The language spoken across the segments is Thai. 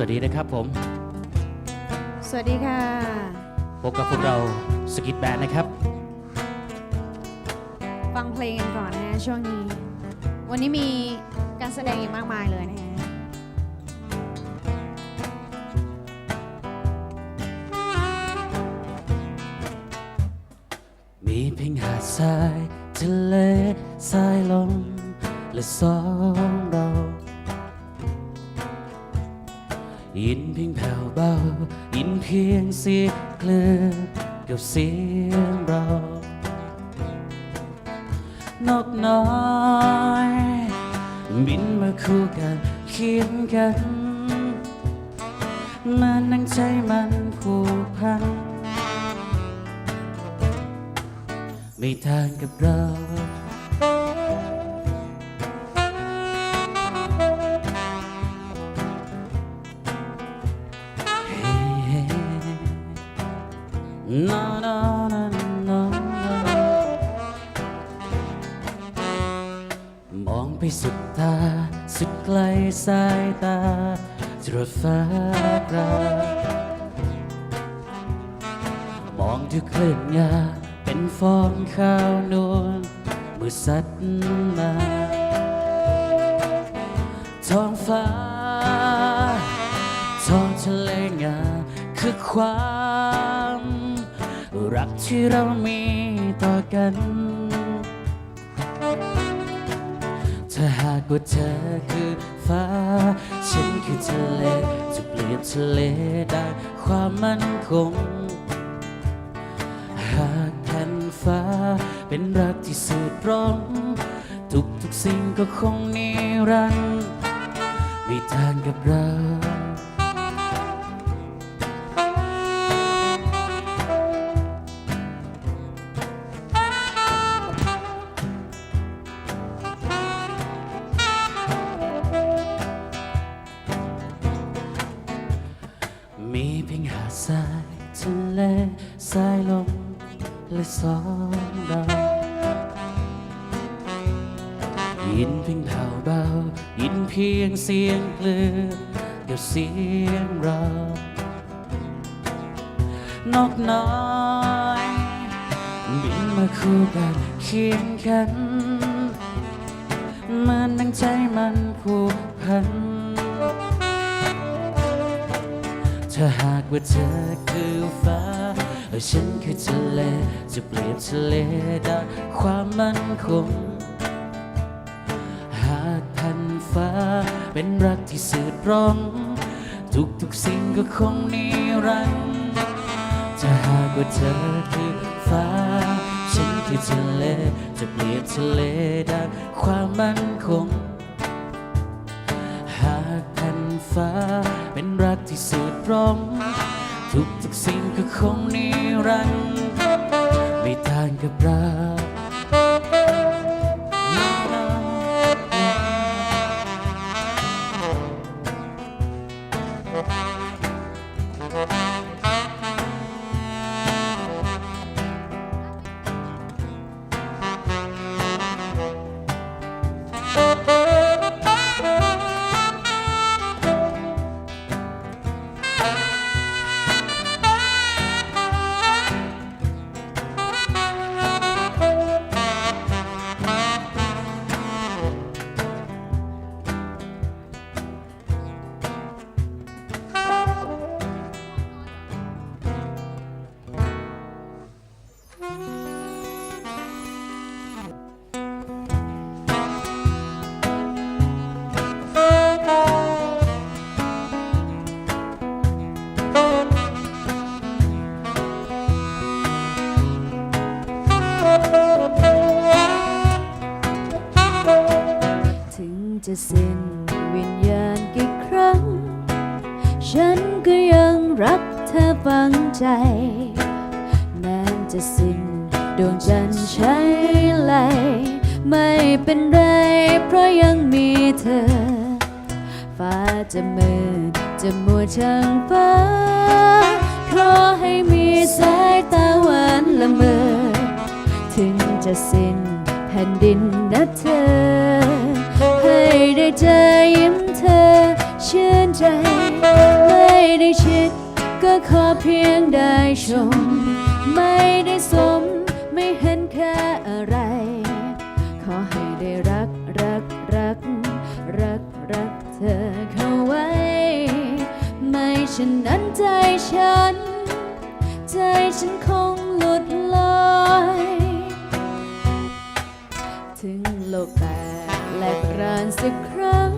สวัสดีนะครับผม สวัสดีค่ะพบกับพวกเราสกิทแบนนะครับ ฟังเพลงกันก่อนนะฮะช่วงนี้ วันนี้มีการแสดงอีกมากมายเลยนะฮะมีเพียงหาดทรายทะเลสายลมและสอง ยินเพียงแผ่วเบา ยินเพียงเสียงคลื่นกับเสียงเรานกน้อย บินมาคู่กันเคียงกันมันนังใจมันผูกพัน ไม่ต่างกับเรา องไปสุดตา สุดไกลสายตาจรดฟ้ากรามองดูเคลื่อนยาเป็นฟองข้าวนวลเมื่อสัตว์มาท้องฟ้าท้องทะเลงาคือความ รักที่เรามีต่อกันากว่าเธอคือฟ้า ฉันคือทะเล จะเปลี่ยนทะเลได้ความมั่นคง หากแผ่นฟ้า เป็นรักที่สุดร้องทุกทุกๆสิ่งก็คงนิรันดร์ไม่ต่างกับเรา เพียงหาดทรายทะเลสายลมและสองเรายินเพียงแผ่วเบายินเพียงเสียงคลื่นกับเสียงเรานกน้อยบินมาคู่กันเคียงกันเหมันดังใจมันผูกพัน ถ้าหากว่าเธอคือฟ้าฉันคือทะเลจะเปลี่ยนทะเลได้ความมั่นคง หากแผ่นฟ้าเป็นรักที่สืบร้องทุกทุกๆสิ่งก็คงนิรันดร์ถ้าหากว่าเธอคือฟ้า ฉันคือทะเลจะเปลี่ยนทะเลได้ความมั่นคง ที่สุดร้องทุกทุกสิ่งก็คงนิรันดร์ไม่ต่างกับเรา จะสิ้นวิญญาณกี่ครั้ง ฉันก็ยังรักเธอฝังใจ แม้จะสิ้นดวงจันทร์ใช้ไหลไม่เป็นไร เพราะยังมีเธอ ฟ้าจะมืดจะมัวช่างฟ้าขอให้มีสายตาหวานละเมอ ถึงจะสิ้นแผ่นดินนะเธอ ได้เจอยิ้มเธอชื่นใจ ไม่ได้ชิดก็ขอเพียงได้ชม ไม่ได้สมไม่เห็นแค่อะไร ขอให้ได้รักรักรัก รักรักเธอเข้าไว้ ไม่เช่นนั้นใจฉัน ใจฉันคงหลุดลอย ถึงโลกแตก แหลกรานสักครั้ง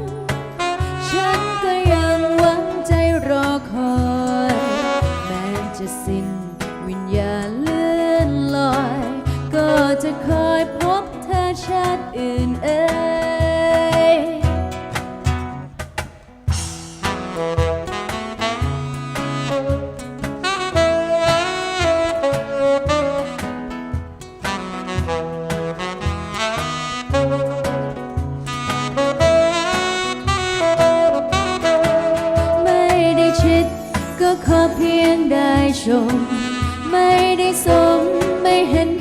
ฉันก็ยังหวังใจรอคอย แม้จะสิ้น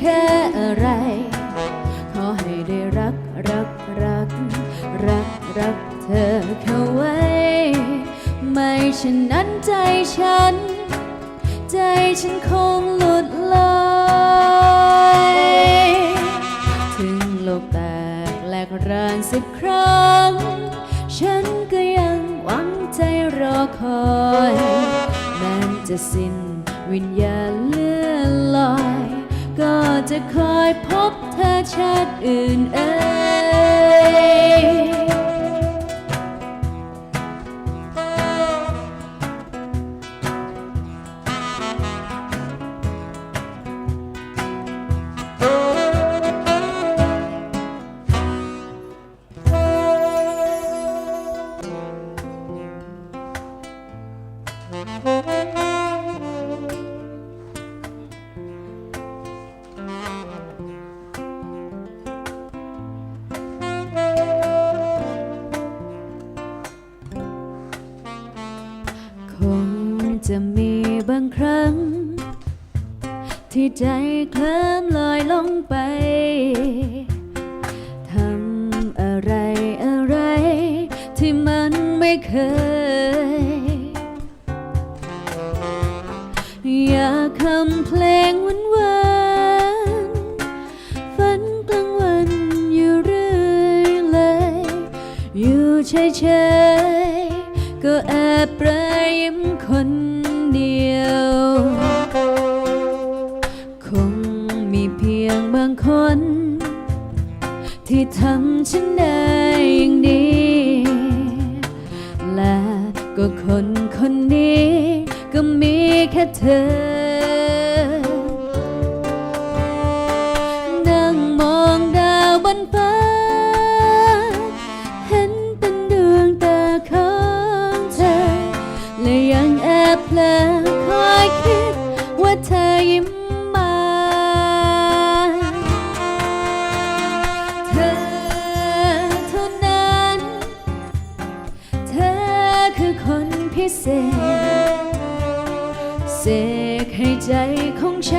แค่อะไร ขอให้ได้รักรักรัก รักรักเธอเข้าไว้ ไม่เช่นนั้นใจฉัน ใจฉันคงหลุดลอยถึงโลกแตกแหลกรานสักครั้ง ฉันก็ยังหวังใจรอคอยแม้จะสิ้นวิญญาณ ก็จะคอยพบเธอชาติอื่นเอ่ย จะมีบางครั้ง ที่ใจเคลิ้มลอยลงไป ทำอะไรอะไร ที่มันไม่เคย อยากคำเพลงหวานหวานๆฝันกลางวันอยู่เรื่อยเลย อยู่เฉยๆก็แอบปรายยิ้มคน บางคน ที่ทำฉันได้อย่างนี้และก็คนคนนี้ ก็มีแค่เธอ นั่งมองดาวบนฟ้า ให้ใ